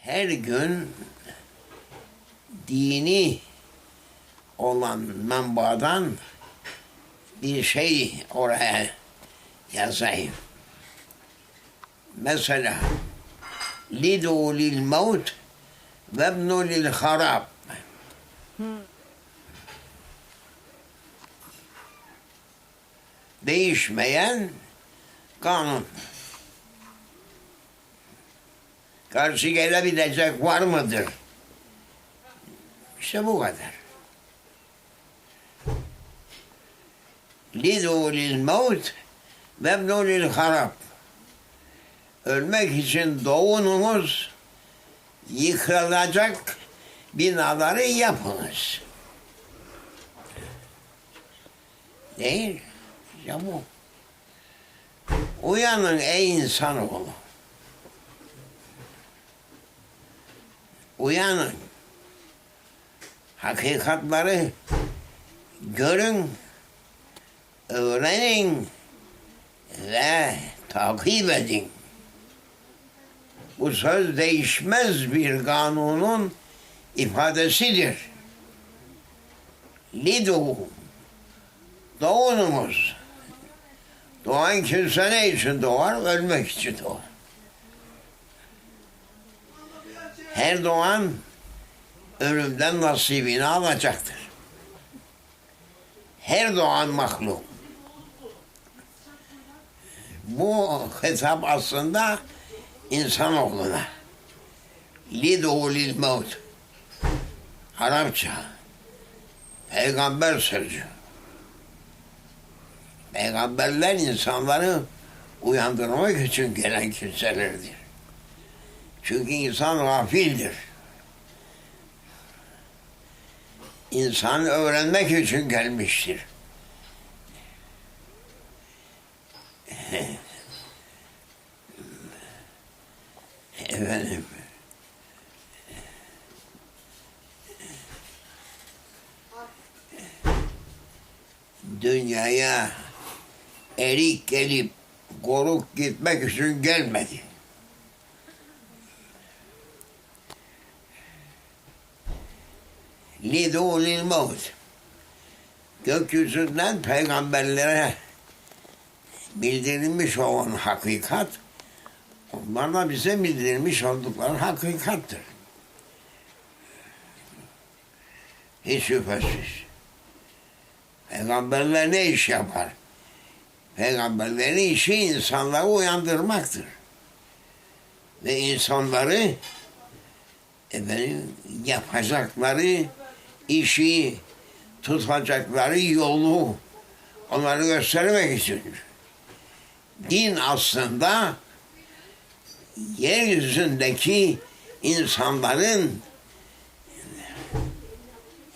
her gün dini olan menbaadan bir şey oraya yazayım. Mesela lidu lil mevt ve ebnu lil harab. Değişmeyen kanun. Karşı gelebilecek var mıdır? İşte bu kadar. Lidu lil mevt ve ebnu lil harab. Ölmek için doğununuz yıkılacak binaları yapınız. Değil. Ya bu. Uyanın ey insanoğlu. Uyanın. Hakikatları görün, öğrenin ve takip edin. Bu söz değişmez bir kanunun ifadesidir. Lidu, doğunumuz. Doğan kimse ne için doğar? Ölmek için doğar. Her doğan ölümden nasibini alacaktır. Her doğan mahluk. Bu hitap aslında insanoğluna. Lidu lil mevt. Arapça. Peygamber sözü. Peygamberler insanları uyandırmak için gelen kimselerdir. Çünkü insan gafildir. İnsan öğrenmek için gelmiştir. Efendim. Dünyaya erik gelip koruk gitmek için gelmedi. Lidu lil mevt. Gökyüzünden peygamberlere bildirilmiş olan hakikat, onlar da bize bildirilmiş oldukları hakikattır. Hiç şüphesiz. Peygamberler ne iş yapar? Peygamberlerin işi insanları uyandırmaktır. Ve insanları efendim, yapacakları işi, tutacakları yolu onları göstermek içindir. Din aslında yeryüzündeki insanların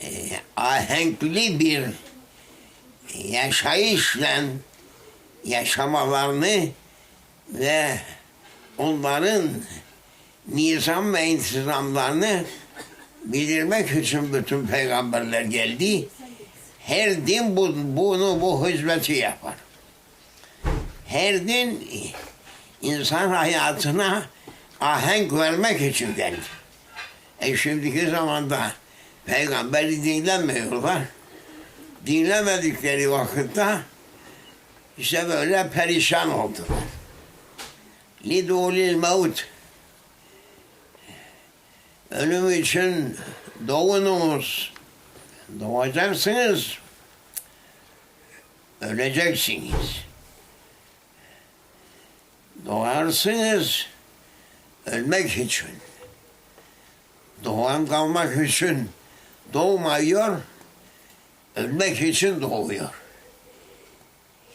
e, ahenkli bir yaşayışla yaşamalarını ve onların nizam ve intizamlarını bildirmek için bütün peygamberler geldi. Her din bu, bunu bu hizmeti yapar. Her din insan hayatına ahenk vermek için geldi. E şimdiki zamanda peygamberi dinlemiyorlar. Dinlemedikleri vakitte işte böyle perişan oldular. Lidulil mevt ölüm için doğunuz. Doğacaksınız. Öleceksiniz. Doğarsınız. Ölmek için. Doğan kalmak için doğmuyor. Ölmek için doğuyor.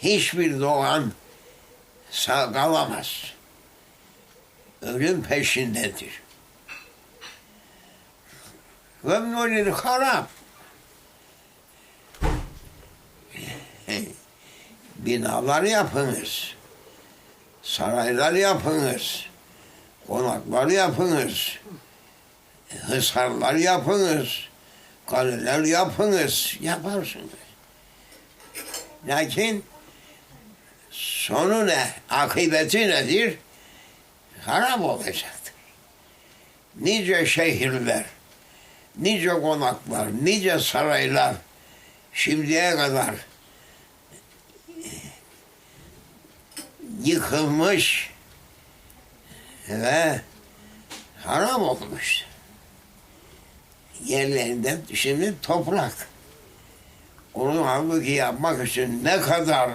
Hiçbir doğan sağ kalamaz. Ölüm peşindedir. Minul harap. Binalar yapınız. Saraylar yapınız. Konaklar yapınız. Hısarlar yapınız. Kaleler yapınız. Yaparsınız. Lakin sonu ne? Akıbeti nedir? Harap olacaktır. nice şehirler, nice konaklar, nice saraylar şimdiye kadar yıkılmış ve haram olmuş. Yerlerinde şimdi toprak. Onu halbuki yapmak için ne kadar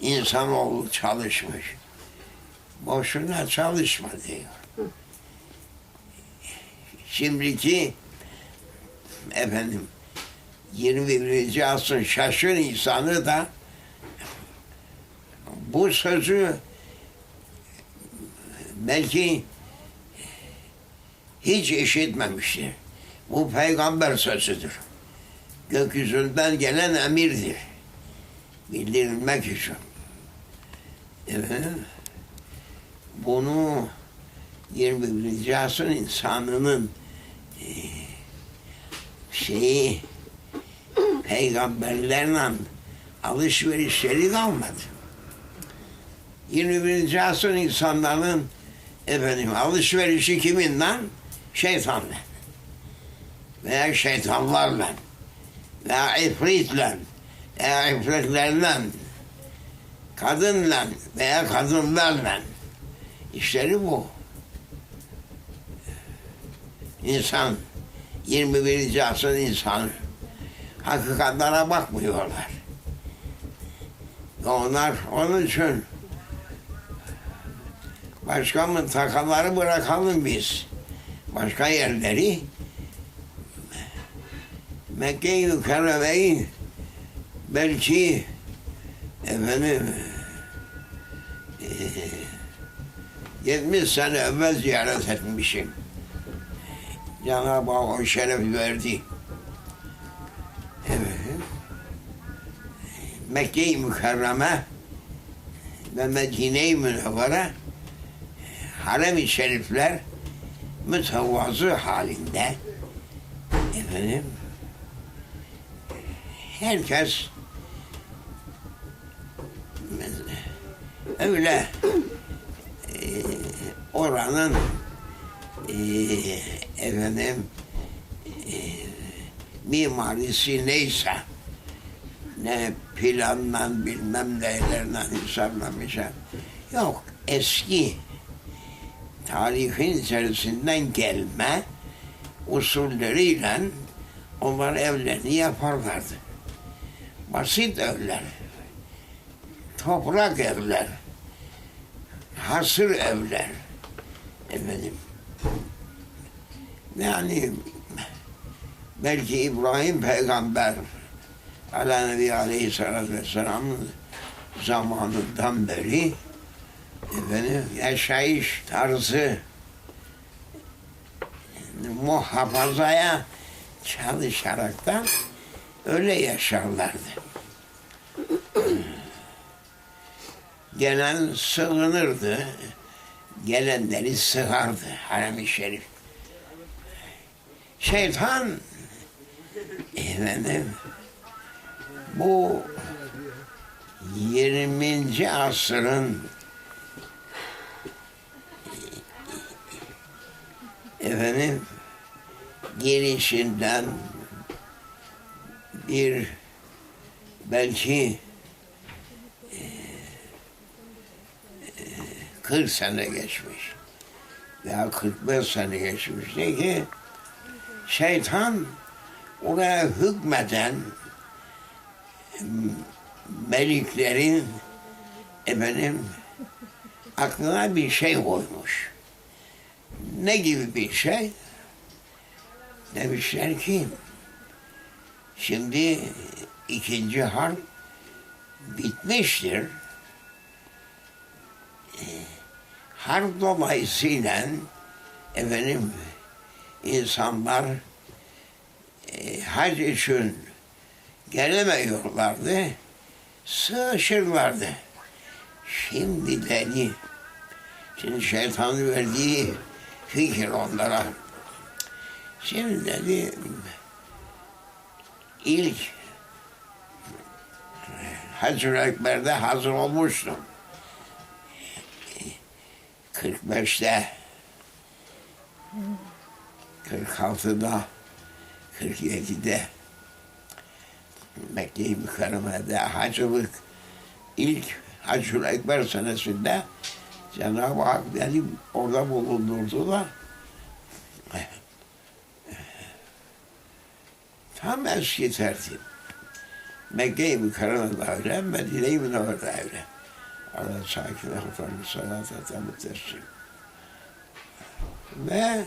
insanoğlu çalışmış. Boşuna çalışma diyor. Şimdiki efendim 21. asrın şaşın insanı da bu sözü belki hiç işitmemiştir. Bu peygamber sözüdür. Gökyüzünden gelen emirdir. Bildirilmek için. Evet. Bunu 21. asrın insanının e, şeyi peygamberlerle alışverişleri kalmadı. 21. asrın insanların efendim alışverişi kiminle? Şeytanla. Veya şeytanlarla. Veya ifritle. Veya ifritlerle. Kadınla veya kadınlarla. İşleri bu. İnsan 21. asrın insanı hakikatlere bakmıyorlar. Onlar onun için başka mı takaları bırakalım biz. Başka yerleri Mekke-i Mükerreme'yi belki efendim eee, 70 sene evvel ziyaret etmişim. Cenab-ı Hak o şerefi verdi. Evet. Mekke-i Mükerreme ve Medine-i Münevvere harem-i şerifler mütevazı halinde efendim herkes öyle e, oranın e, efendim e, mimarisi neyse ne planla bilmem nelerle hesaplamışlar. Yok eski tarihin içerisinden gelme usulleriyle onlar evlerini yaparlardı. Basit evler, toprak evler, hasır evler, efendim. Yani belki İbrahim peygamber Ala Nebi Aleyhisselatü Vesselam'ın zamanından beri efendim, yaşayış tarzı muhafazaya çalışaraktan öyle yaşarlardı. Gelen sığınırdı, gelenleri sığardı harem-i şerif. Şeytan efendim bu 20. asrın efendim gelişinden bir belki e, e, 40 sene geçmiş veya 45 sene geçmiş de ki şeytan oraya hükmeden meliklerin efendim aklına bir şey koymuş. Ne gibi bir şey? Demişler ki şimdi ikinci harp bitmiştir. Ee, Harp dolayısıyla efendim insanlar e, hac için gelemiyorlardı, sığışırlardı. Şimdileri, şimdi şeytanın verdiği fikir onlara. Şimdi dedi, ilk Hacı Ekber'de hazır olmuştum. 45'te 46'da 47'de Mekke-i Mükerreme'de hacılık ilk Hacül Ekber senesinde Cenab-ı Hak beni orada bulundurdular. Tam eski tertip. Mekke-i Mükerreme'de öyle, Medine-i Münevver'de öyle. Allah sakin efendim salat etemü teslim. Ve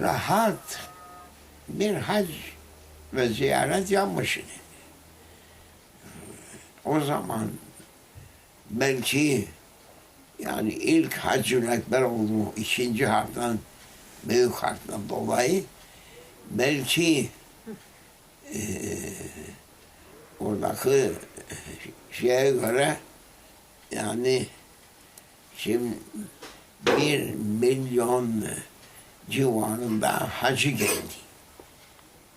rahat bir hac ve ziyaret yapmış idi. O zaman belki yani ilk Hacı Ekber olduğu ikinci harften büyük harften dolayı belki eee oradaki şeye göre yani şimdi bir milyon civarında hacı geldi.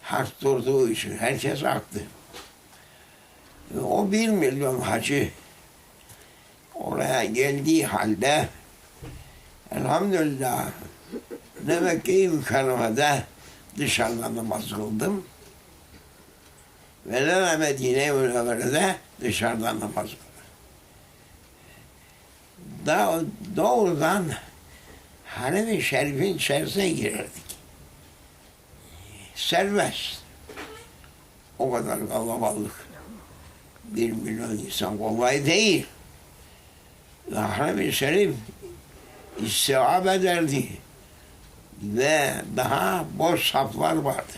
Harp durduğu için herkes aktı. O bir milyon hacı oraya geldiği halde elhamdülillah ne Mekke-i Mükerreme'de dışarıda namaz kıldım ve ne Medine-i Münevvere'de dışarıda namaz kıldım. Da, doğrudan Harem-i Şerif'in içerisine girerdik. Serbest. O kadar kalabalık. Bir milyon insan kolay değil. Harem-i Şerif istihab ederdi. Ve daha boş saflar vardı.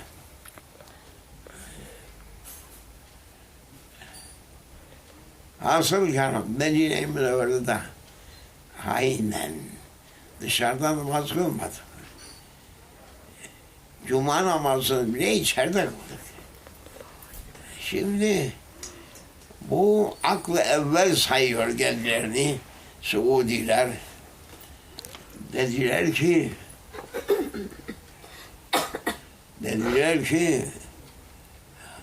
Hasıl kelam Medine-i Münevvere'de aynen dışarıda namaz kılmadık. Cuma namazını bile içeride kıldık. Şimdi bu aklı evvel sayıyor kendilerini Suudiler. Dediler ki dediler ki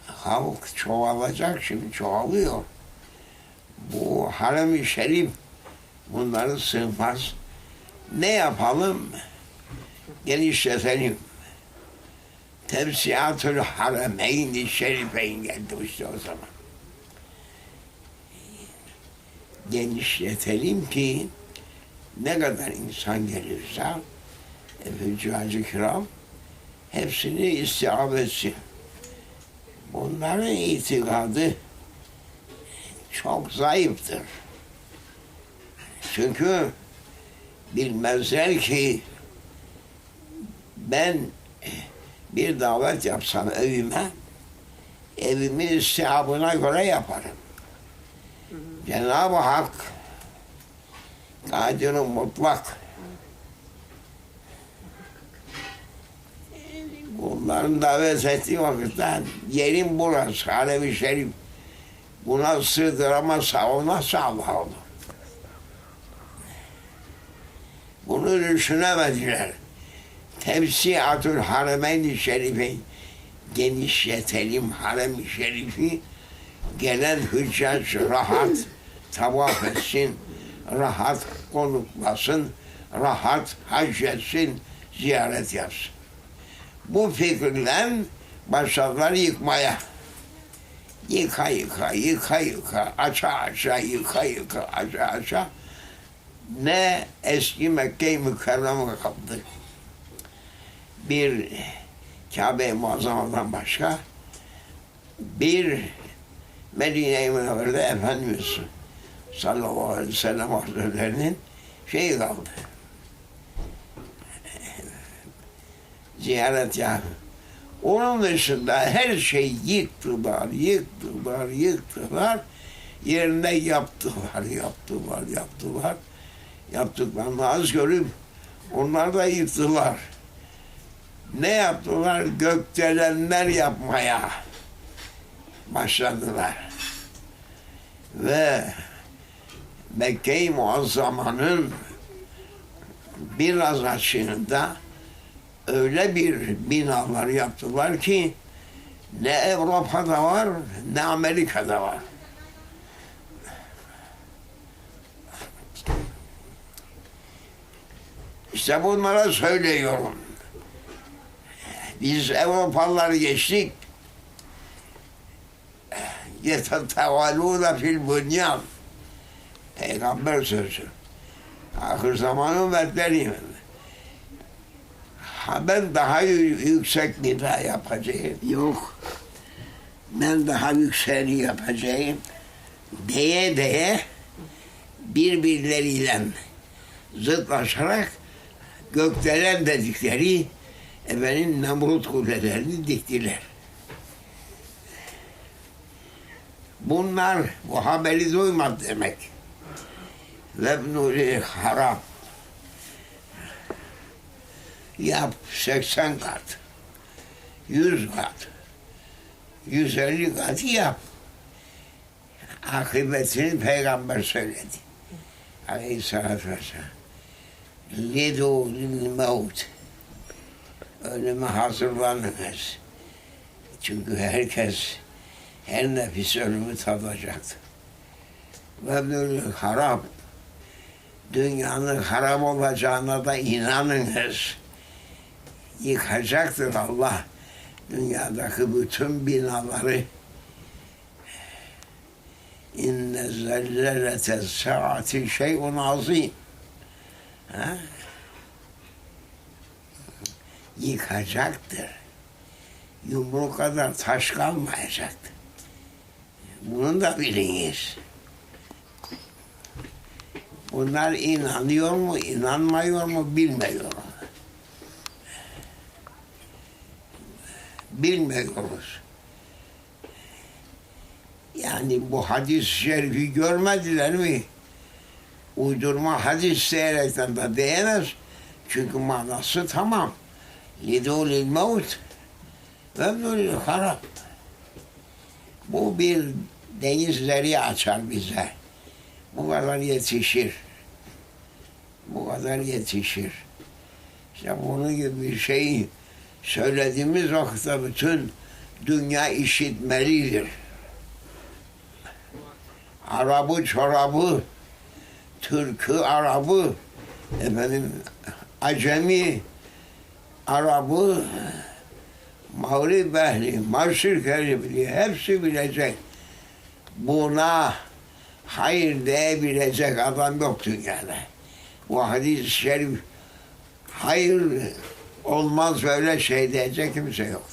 halk çoğalacak şimdi çoğalıyor. Bu harem-i şerif bunları sığmaz. Ne yapalım? Genişletelim. Tevsiyatül haremeyn şerifeyn geldi işte o zaman. Genişletelim ki ne kadar insan gelirse Efendimiz Kiram hepsini istihab etsin. Bunların itikadı çok zayıftır. Çünkü bilmezler ki ben bir davet yapsam evime evimi istihabına göre yaparım. Cenab-ı Hak kadir mutlak Bunların davet ettiği vakitte yerin burası, Alevi Şerif. Buna sığdıramazsa olmazsa Allah olur. Bunu düşünemediler. Tevsiatül Haremeyn-i Şerife genişletelim harem-i şerifi gelen hüccac rahat tavaf etsin, rahat konuklasın, rahat hac etsin, ziyaret yapsın. Bu fikirle başladılar yıkmaya. Yıka yıka, yıka yıka, aça aça, yıka yıka, aça aça. Ne eski Mekke-i Mükerreme kaldı. Bir Kabe-i Muazzama'dan başka bir Medine-i Münevver'de Efendimiz sallallahu aleyhi ve sellem Hazretlerinin şeyi kaldı. Ziyaret yani. Onun dışında her şeyi yıktılar, yıktılar, yıktılar. Yerine yaptılar, yaptılar, yaptılar. Yaptıklarını az görüp onlar da yıktılar. Ne yaptılar? Gökdelenler yapmaya başladılar. Ve Mekke-i Muazzama'nın biraz açığında öyle bir binalar yaptılar ki ne Avrupa'da var ne Amerika'da var. İşte bunlara söylüyorum. Biz Avrupalıları geçtik. Yetetevalûne fil bunyan. Peygamber sözü. Ahir zaman ümmetleriyim. Ha ben daha yü- yüksek nida yapacağım. Yok. Ben daha yükseğini yapacağım. Deye deye birbirleriyle zıtlaşarak gökdelen dedikleri efendim Nemrut kulelerini diktiler. Bunlar bu haberi duymadı demek. Ve nuri harap. Yap 80 kat. 100 kat. 150 kat yap. Akıbetini peygamber söyledi. Aleyhisselatü vesselam. Lidu lil mevt. Ölüme hazırlanınız. Çünkü herkes her nefis ölümü tadacaktır. Ve böyle harap, dünyanın harap olacağına da inanınız. Yıkacaktır Allah dünyadaki bütün binaları. İnne zelzelete saati şeyun azim. Ha? Yıkacaktır. Yumruk kadar taş kalmayacaktır. Bunu da biliniz. Bunlar inanıyor mu, inanmıyor mu bilmiyor. Bilmiyoruz. Yani bu hadis-i şerifi görmediler mi? Uydurma hadis diyerekten de diyemez. Çünkü manası tamam. Lidulil mevt ve böyle harap. Bu bir denizleri açar bize. Bu kadar yetişir. Bu kadar yetişir. İşte bunun gibi bir şeyi söylediğimiz vakitte bütün dünya işitmelidir. Arabı, çorabı, Türk'ü, Arabı, efendim, Acemi, Arabı, Mağrib ehli, Maşrik ehli, hepsi bilecek. Buna hayır diyebilecek adam yok dünyada. Bu hadis-i şerif hayır olmaz böyle şey diyecek kimse yok.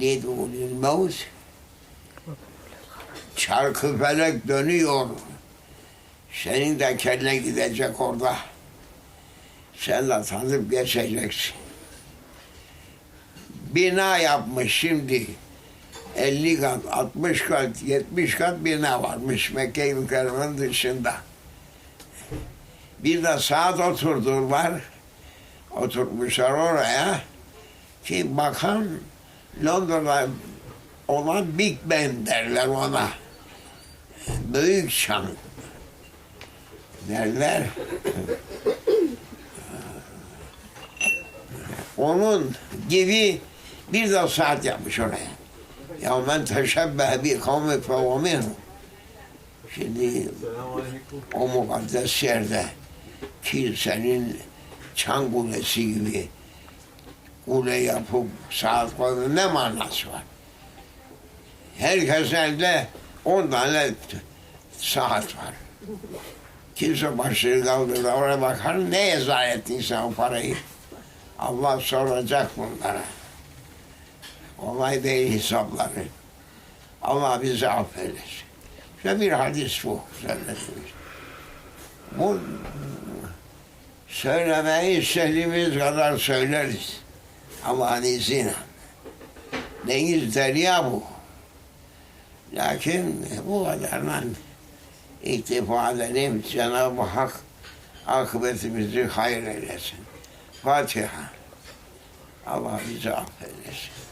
Lidulil mevt çarkı felek dönüyor. Senin de kellen gidecek orada. Sen de tanıp geçeceksin. Bina yapmış şimdi. 50 kat, 60 kat, 70 kat bina varmış Mekke-i Mükerreme'nin dışında. Bir de saat oturturlar. Oturmuşlar oraya. Ki bakan Londra'da olan Big Ben derler ona. Büyük çan derler. Onun gibi bir de saat yapmış oraya. Ya men teşebbehe bi kavmi minhum. Şimdi o mukaddes yerde kilisenin çan kulesi gibi kule yapıp saat koyma ne manası var? Herkes elde on tane saat var. Kimse başını kaldırdı oraya bakar neye zayi ettin sen o parayı? Allah soracak bunlara. Olay değil hesapları. Allah bizi affeylesin. İşte bir hadis bu söylediniz. Bu söylemeyi istediğimiz kadar söyleriz. Allah'ın izniyle. Deniz derya bu. Lakin bu kadarla iktifa edelim. Cenab-ı Hak akıbetimizi hayır eylesin. Fatiha. Allah bizi affeylesin.